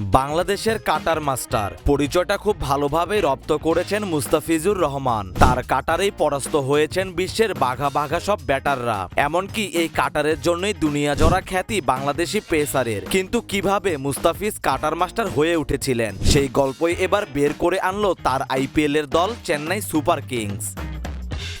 বাংলাদেশের cutter master. পরিচয়টা খুব ভালোভাবে রপ্ত করেছেন মুস্তাফিজুর রহমান। তার কাটারেই পরাস্ত হয়েছেন বিশ্বের বাঘা বাঘা সব ব্যাটাররা। এমনকি এই কাটারের জন্যই দুনিয়া জড়া খ্যাতি বাংলাদেশি পেসারের। কিন্তু কীভাবে মুস্তাফিজ কাটার মাস্টার হয়ে উঠেছিলেন? সেই গল্পই এবার বের করে আনলো তার আইপিএল এর দল চেন্নাই সুপার কিংস।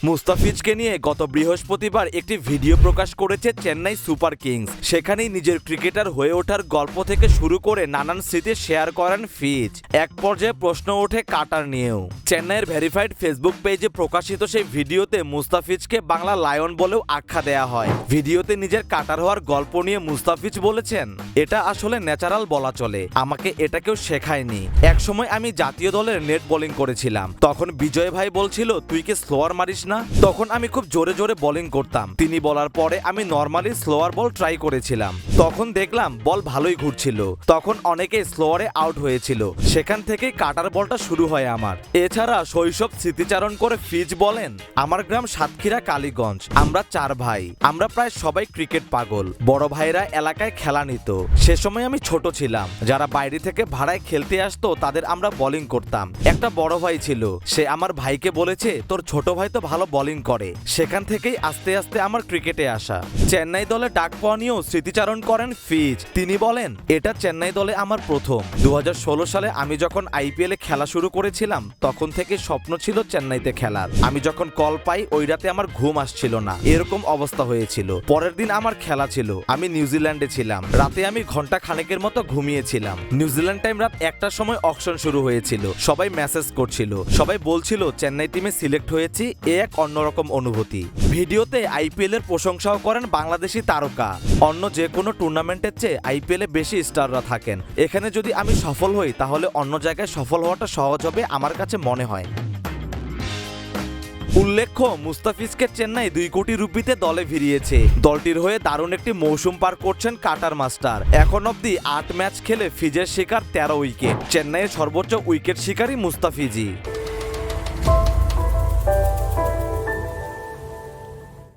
মুস্তাফিজকে নিয়ে গত বৃহস্পতিবার একটি ভিডিও প্রকাশ করেছে চেন্নাই সুপার কিংস। সেখানেই নিজের ক্রিকেটার হয়ে ওঠার গল্প থেকে শুরু করে নানান স্মৃতি শেয়ার করেন ফিজ। এক পর্যায়ে প্রশ্ন ওঠে কাটার নিয়েও। চেন্নাইয়ের ভেরিফাইড ফেসবুক পেজে প্রকাশিত সেই ভিডিওতে মুস্তাফিজকে বাংলা লায়ন বলেও আখ্যা দেয়া হয়। ভিডিওতে নিজের কাটার হওয়ার গল্প নিয়ে মুস্তাফিজ বলেছেন, এটা আসলে ন্যাচারাল বলা চলে। আমাকে এটা কেউ শেখায়নি। একসময় আমি জাতীয় দলের নেট বোলিং করেছিলাম। তখন বিজয় ভাই বলছিল, তুই কি স্লোয়ার মারিস না? তখন আমি খুব জোরে জোরে বোলিং করতাম। তিনি বলার পরে আমি নর্মালি স্লোয়ার বল ট্রাই করেছিলাম। তখন দেখলাম বল ভালোই ঘুরছিল। তখন অনেকে স্লোয়ারে আউট হয়েছিল। সেখান থেকেই কাটার বলটা শুরু হয় আমার। এছাড়া শৈশব স্মৃতিচারণ করে ফিজ বলেন, আমার গ্রাম সাতক্ষীরা, কালীগঞ্জ। আমরা চার ভাই। আমরা প্রায় সবাই ক্রিকেট পাগল। বড় ভাইরা এলাকায় খেলা নিত। সে সময় আমি ছোট ছিলাম। যারা বাইরে থেকে ভাড়ায় খেলতে আসতো, তাদের আমরা বোলিং করতাম। একটা বড় ভাই ছিল। সে আমার ভাইকে বলেছে, তোর ছোট ভাই তো ভালো বোলিং করে। সেখান থেকেই আস্তে আস্তে আমার ক্রিকেটে আসা। চেন্নাই দলে ডাক পাওয়া নিয়েও স্মৃতিচারণ করেন ফিজ। তিনি বলেন, এটা চেন্নাই দলে আমার প্রথম। দুহাজার ষোলো সালে আমি যখন আইপিএল খেলা শুরু করেছিলাম, তখন থেকে স্বপ্ন ছিল চেন্নাইতে খেলার। আমি যখন কল পাই, ওই রাতে আমার ঘুম আসছিল না। এরকম অবস্থা হয়েছিল। পরের দিন আমার খেলা ছিল। আমি নিউজিল্যান্ডে ছিলাম। রাতে আমি ঘণ্টা খানেকের মতো ঘুমিয়েছিলাম। নিউজিল্যান্ড টাইম রাত একটার সময় অকশন শুরু হয়েছিল। সবাই মেসেজ করছিল। সবাই বলছিল, চেন্নাই টিমে সিলেক্ট হয়েছি। এ এক অন্যরকম অনুভূতি। ভিডিওতে আইপিএল এর প্রশংসাও করেন বাংলাদেশি তারকা। অন্য যে কোনো টুর্নামেন্টের চেয়ে আইপিএল বেশি স্টাররা থাকেন। এখানে যদি আমি সফল হই, তাহলে অন্য জায়গায় সফল হওয়াটা সহজ হবে আমার কাছে মনে হয়। উল্লেখ্য, মুস্তাফিজকে চেন্নাই দুই কোটি রুপিতে দলে ভিড়িয়েছে। দলটির হয়ে দারুণ একটি মৌসুম পার করছেন কাটার মাস্টার। এখন অবধি আট ম্যাচ খেলে ফিজের শিকার তেরো উইকেট। চেন্নাইয়ের সর্বোচ্চ উইকেট শিকারই মুস্তাফিজি